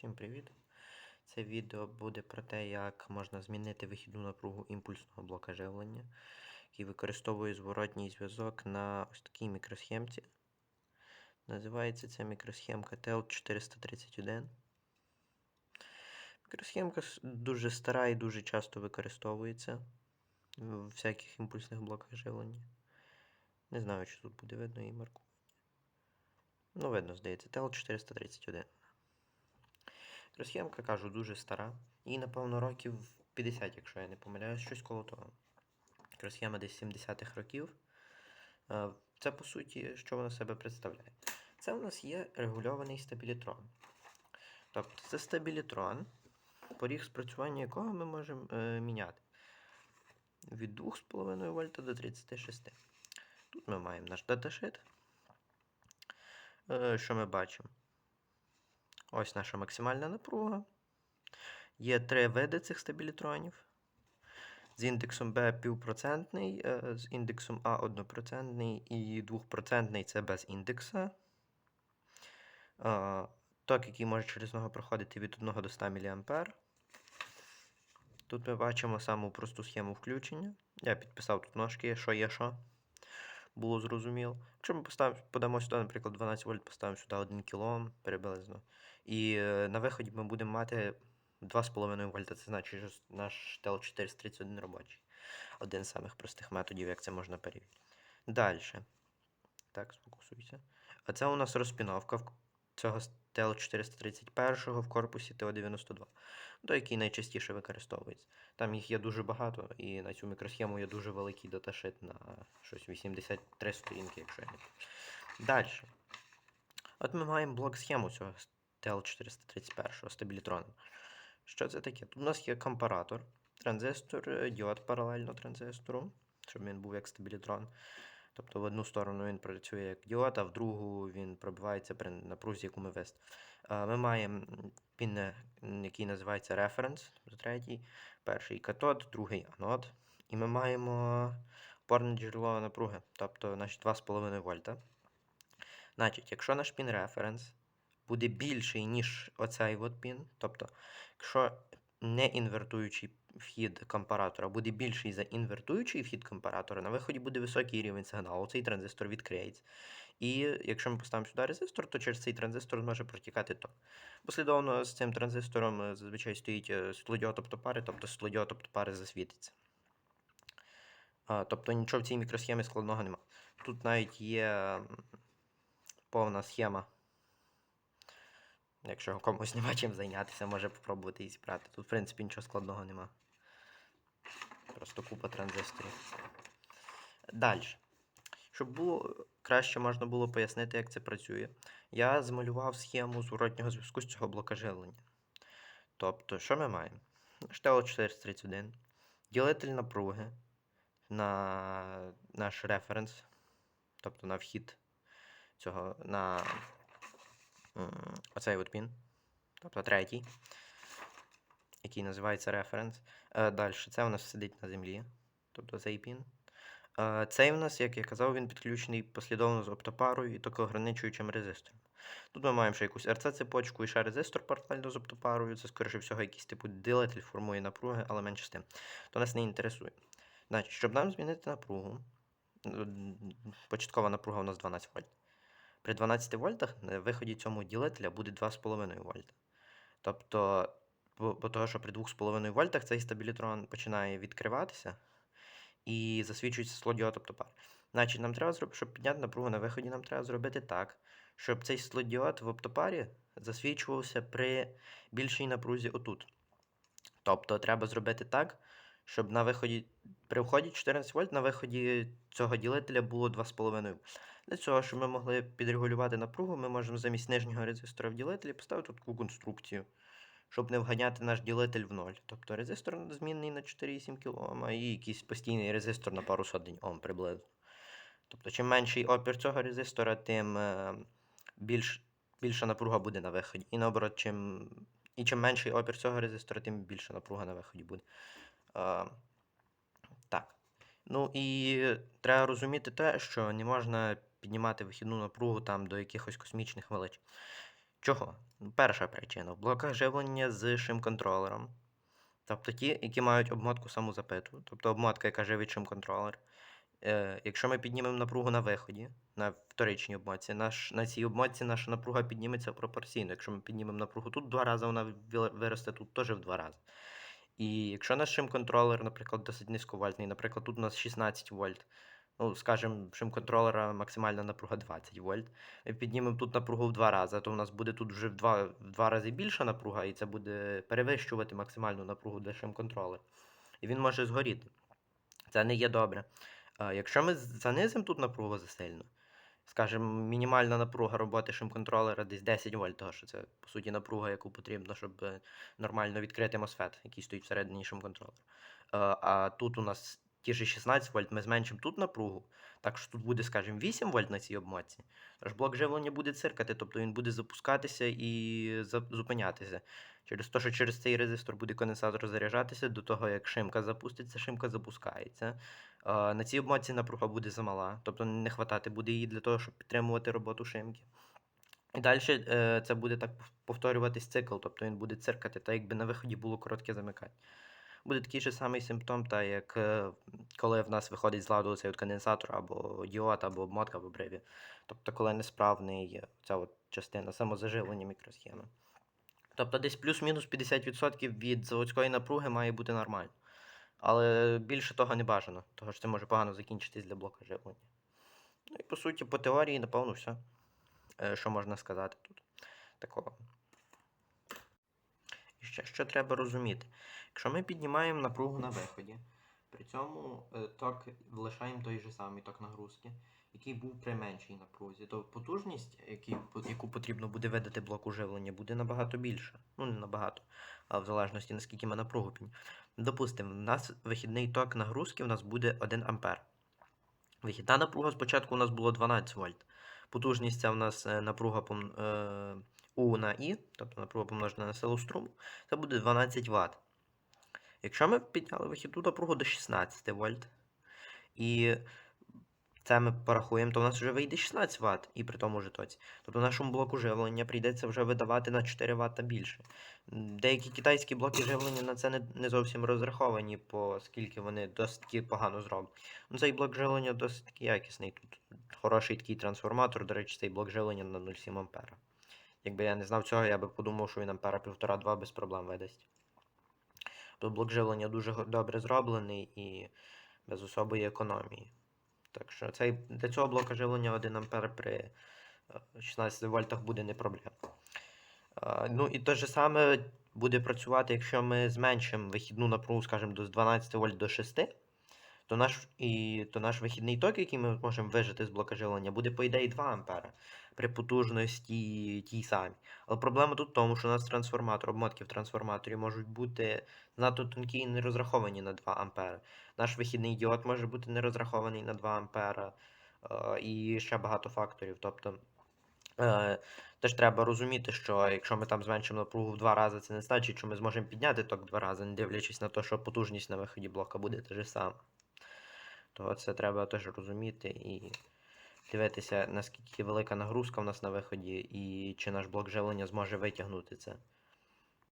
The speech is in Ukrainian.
Всім привіт! Це відео буде про те, як можна змінити вихідну напругу імпульсного блока живлення, який використовує зворотній зв'язок на ось такій мікросхемці. Називається ця мікросхемка TEL431. Мікросхемка дуже стара і дуже часто використовується в всяких імпульсних блоках живлення. Не знаю, чи тут буде видно її маркування. Ну, видно, здається, TEL431. Розхемка, кажу, дуже стара. Їй, напевно, років 50, якщо я не помиляюсь, щось коло того. Розхема десь 70-х років. Е, Це, по суті, що вона себе представляє? Це у нас є регульований стабілітрон. Тобто це стабілітрон, поріг спрацювання якого ми можемо е, міняти від 2,5 вольта до 36. Тут ми маємо наш даташит. Е, що ми бачимо? Ось наша максимальна напруга. Є три види цих стабілітронів. З індексом B півпроцентний, е, з індексом А однопроцентний і двохпроцентний це без індекса. Е, Ток, який може через нього проходити від 1 до 100 мА. Тут ми бачимо саму просту схему включення. Я підписав тут ножки, що є що. Було зрозуміло. Якщо ми поставимо, подамо сюди, наприклад, 12 вольт, поставимо сюди 1 кОм приблизно. І е, на виході ми будемо мати 2,5 вольта. Це значить, що наш ТЛ-431 робочий. Один з самих простих методів, як це можна перевірити. Далі. Так, сфокусуйся. А це у нас розпіновка цього TEL431 в корпусі ТО92, до який найчастіше використовується. Там їх є дуже багато, і на цю мікросхему є дуже великий даташит на щось 83 сторінки, якщо я не. Далі. От ми маємо блок схему цього TEL431 стабілітрона. Що це таке? Тут у нас є компаратор, транзистор, е, діод паралельно транзистору, щоб він був як стабілітрон. Тобто в одну сторону він працює як діод, а в другу він пробивається при напрузі, яку ми вести. Ми маємо пін, е, який називається референс, третій, перший катод, другий анод. І ми маємо опорне джерело напруги, тобто наші 2,5 вольта. Значить, якщо наш пін референс буде більший, ніж оцей от пін, тобто, якщо не інвертуючий вхід компаратора буде більший за інвертуючий вхід компаратора, на виході буде високий рівень сигналу, цей транзистор відкриється. І якщо ми поставимо сюди резистор, то через цей транзистор може протікати ток. Послідовно з цим транзистором е, зазвичай стоїть е, світлодіод оптопари, тобто світлодіод оптопари засвітиться. Тобто нічого в цій мікросхемі складного немає. Тут навіть є повна схема. Якщо комусь нема чим зайнятися, може попробувати її зібрати. Тут, в принципі, нічого складного нема. Просто купа транзисторів. Далі. Щоб було краще можна було пояснити, як це працює, я змалював схему зворотнього зв'язку з цього блока живлення. Тобто, що ми маємо? Штело 431, ділитель напруги на наш референс, тобто на вхід цього на оцей от пін, тобто третій, який називається референс. Далі це у нас сидить на землі, тобто цей пін. Е, Цей у нас, як я казав, він підключений послідовно з оптопарою і токоограничуючим резистором. Тут ми маємо ще якусь RC-цепочку і ще резистор паралельно з оптопарою. Це, скоріше всього, якийсь типу дилетель формує напруги, але менше з тим. То нас не інтересує. Значить, щоб нам змінити напругу, початкова напруга у нас 12 вольт. При 12 вольтах на виході цьому ділителя буде 2,5 вольта. Тобто, бо, того, що при 2,5 вольтах цей стабілітрон починає відкриватися і засвічується слодіод оптопар. Значить, нам треба зробити, щоб підняти напругу на виході, нам треба зробити так, щоб цей слодіод в оптопарі засвічувався при більшій напрузі отут. Тобто треба зробити так, щоб на виході, при вході 14 вольт, на виході цього ділителя було 2,5 Для цього, щоб ми могли підрегулювати напругу, ми можемо замість нижнього резистора в ділителі поставити таку конструкцію, щоб не вганяти наш ділитель в ноль. Тобто резистор змінний на 4,7 кОм і якийсь постійний резистор на пару сотень Ом приблизно. Тобто, чим менший опір цього резистора, тим е, більш, більша напруга буде на виході. І наоборот, чим, і чим менший опір цього резистора, тим більша напруга на виході буде. Ну і треба розуміти те, що не можна піднімати вихідну напругу там до якихось космічних величин. Чого? Ну, Перша причина. В блоках живлення з шим-контролером. Тобто ті, які мають обмотку самозапиту, тобто обмотка, яка живить шим-контролер. Е, якщо ми піднімемо напругу на виході, на вторичній обмотці, наш, на цій обмотці наша напруга підніметься пропорційно. Якщо ми піднімемо напругу тут два рази, вона виросте тут теж в два рази. І якщо наш шим-контролер, наприклад, досить низьковольтний, наприклад, тут у нас 16 вольт, ну, скажімо, шим-контролера максимальна напруга 20 вольт. Ми піднімемо тут напругу в два рази, то у нас буде тут вже в два, в два рази більша напруга, і це буде перевищувати максимальну напругу для шим-контролера. І він може згоріти. Це не є добре. Якщо ми занизимо тут напругу засильно, скажімо, мінімальна напруга роботи шим-контролера десь 10 вольт, того що це, по суті, напруга, яку потрібно, щоб е, нормально відкрити MOSFET, який стоїть всередині шим-контролера. Е, А тут у нас ті ж 16 вольт, ми зменшимо тут напругу, так що тут буде, скажімо, 8 вольт на цій обмотці. Тож блок живлення буде циркати, тобто він буде запускатися і зупинятися. Через те, що через цей резистор буде конденсатор заряджатися, до того як шимка запуститься, шимка запускається. На цій обмотці напруга буде замала, тобто не хватати буде її для того, щоб підтримувати роботу шимки. І далі це буде так повторюватись цикл, тобто він буде циркати, так якби на виході було коротке замикання. Буде такий же самий симптом, так як е, коли в нас виходить з ладу цей от конденсатор або діод, або обмотка, або бриві. Тобто, коли несправний е, ця от частина самозаживлення мікросхеми. Тобто десь плюс-мінус 50% від заводської напруги має бути нормально. Але більше того не бажано, тому що це може погано закінчитись для блока живлення. Ну і по суті, по теорії, напевно, все. Е, Що можна сказати тут такого. І ще що треба розуміти. Якщо ми піднімаємо напругу на виході, при цьому е, ток лишаємо той же самий ток нагрузки, який був при меншій напрузі, то потужність, яку потрібно буде видати блоку живлення, буде набагато більша. Ну, не набагато, а в залежності наскільки ми напругу. Допустимо, у нас вихідний ток нагрузки у нас буде 1 ампер. Вихідна напруга спочатку у нас було 12 вольт. Потужність ця у нас е, напруга е, У на І, тобто напруга помножена на силу струму, це буде 12 Вт. Якщо ми підняли вихідну напругу до 16 вольт, і це ми порахуємо, то в нас вже вийде 16 Вт і при тому ж тоці. Тобто нашому блоку живлення прийдеться вже видавати на 4 Вт більше. Деякі китайські блоки живлення на це не, не зовсім розраховані, оскільки вони досить погано зроблені. Ну, цей блок живлення досить таки якісний. Тут хороший такий трансформатор, до речі, цей блок живлення на 0,7 А. Якби я не знав цього, я би подумав, що він ампера 1,5-2 без проблем видасть. Тут блок живлення дуже добре зроблений і без особої економії. Так що цей, для цього блока живлення 1 А при е, 16 вольтах буде не проблема. Е, Ну і те ж саме буде працювати, якщо ми зменшимо вихідну напругу, скажімо, до 12 вольт до 6, то наш, і, то наш вихідний ток, який ми можемо вижити з блока живлення, буде, по ідеї, 2 ампера при потужності тій самій. Але проблема тут в тому, що у нас трансформатор, обмотки в трансформаторі можуть бути надто тонкі і не розраховані на 2 ампера. Наш вихідний діод може бути не розрахований на 2 ампера. е, І ще багато факторів. Тобто, е, теж треба розуміти, що якщо ми там зменшимо напругу в два рази, це не значить, що ми зможемо підняти ток два рази, не дивлячись на те, що потужність на виході блока буде те ж саме. То це треба теж розуміти і дивитися, наскільки велика нагрузка в нас на виході, і чи наш блок живлення зможе витягнути це.